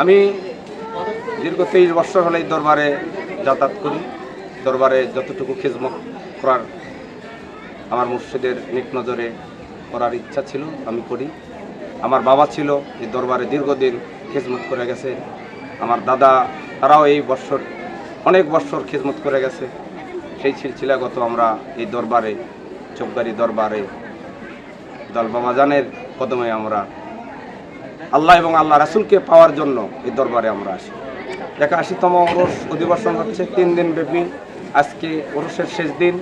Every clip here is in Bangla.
আমি দীর্ঘ তেইশ বছর হলে দরবারে যাতায়াত করি। দরবারে যতটুকু খিজমত করার আমার মুর্শিদের নিক নজরে করার ইচ্ছা ছিল, আমি করি। আমার বাবা ছিল এই দরবারে দীর্ঘদিন খেজমত করে গেছে। আমার দাদা, তারাও এই বছর, অনেক বছর খিজমত করে গেছে। সেই সিলসিলাগত আমরা এই দরবারে চোখবাড়ি দরবারে দল বাবাজানের কদমে আমরা আল্লাহ এবং আল্লাহ রাসুলকে পাওয়ার জন্য এই দরবারে আমরা আসি। একাশিতম ওরস অধিবেশন হচ্ছে তিন দিন ব্যাপী। আজকে ওরসের শেষ দিন।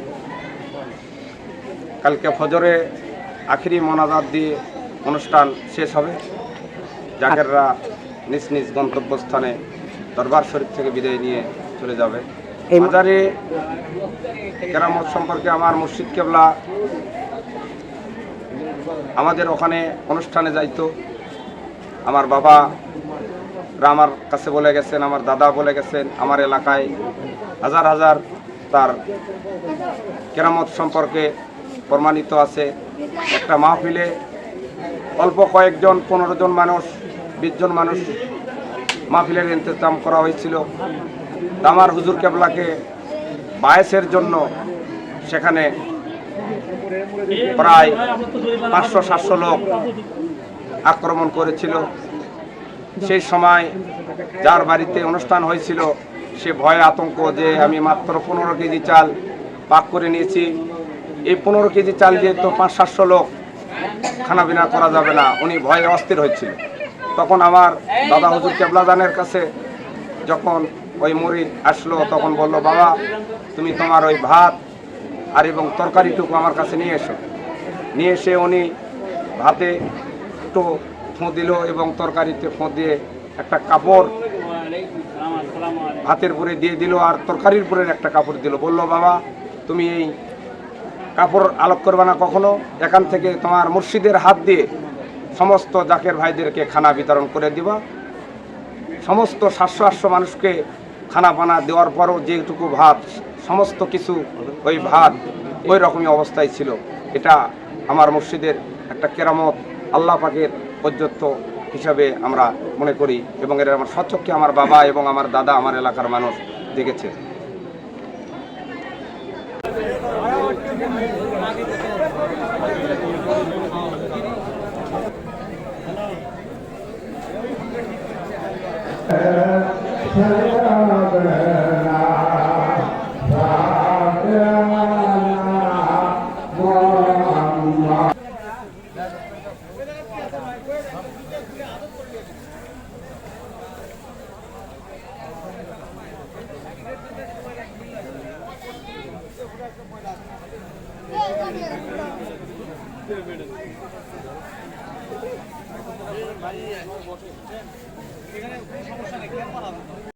কালকে ফজরে আখিরি মোনাজাত দিয়ে অনুষ্ঠান শেষ হবে। জাকেররা নিজ নিজ গন্তব্যস্থানে দরবার শরীফ থেকে বিদায় নিয়ে চলে যাবে। এই- মাজারে কেরামত সম্পর্কে আমার মুর্শিদ কেবলা আমাদের ওখানে অনুষ্ঠানে যাইতো। আমার বাবা আমার কাছে বলে গেছেন, আমার দাদা বলে গেছেন, আমার এলাকায় হাজার হাজার তার কেরামত সম্পর্কে প্রমাণিত আছে। একটা মাহফিলে অল্প কয়েকজন, পনেরো জন মানুষ, বিশ জন মানুষ মাহফিলের ইন্তজাম করা হয়েছিল। আমার হুজুর কেবলাকে বায়েসের জন্য সেখানে প্রায় পাঁচশো, সাতশো লোক আক্রমণ করেছিল। সেই সময় যার বাড়িতে অনুষ্ঠান হয়েছিল, সে ভয় আতঙ্ক যে আমি মাত্র পনেরো কেজি চাল পাক করে নিয়েছি। এই পনেরো কেজি চাল দিয়ে তো পাঁচ, সাতশো লোক খানা বিনা করা যাবে না, উনি ভয়ে অস্থির হয়েছিল। তখন আমার দাদা হুজুর কেবলাদানের কাছে যখন ওই মরিদ আসলো, তখন বলল, বাবা, তুমি তোমার ওই ভাত আর এবং তরকারিটুকু আমার কাছে নিয়ে এসো। নিয়ে এসে উনি ভাতে একটু ফোঁ দিল এবং তরকারিতে ফোঁ দিয়ে একটা কাপড় ভাতের উপরে দিয়ে দিল আর তরকারির উপরে একটা কাপড় দিল। বলল, বাবা, তুমি এই কাপড় আলোক করবে না কখনো? এখান থেকে তোমার মুর্শিদের হাত দিয়ে সমস্ত জাকের ভাইদেরকে খানা বিতরণ করে দিবা। সমস্ত সাতশো আটশো মানুষকে খানা পানা দেওয়ার পরও যেটুকু ভাত সমস্ত কিছু, ওই ভাত, ওই রকমই অবস্থায় ছিল এটা আমার মসজিদের একটা কেরামত আল্লাহ পাকের পর্যত্ব হিসাবে আমরা মনে করি এবং এর আমার স্বচ্ছকে আমার বাবা এবং আমার দাদা আমার এলাকার মানুষ দেখেছে Yeah. এখানে সমস্যা নেই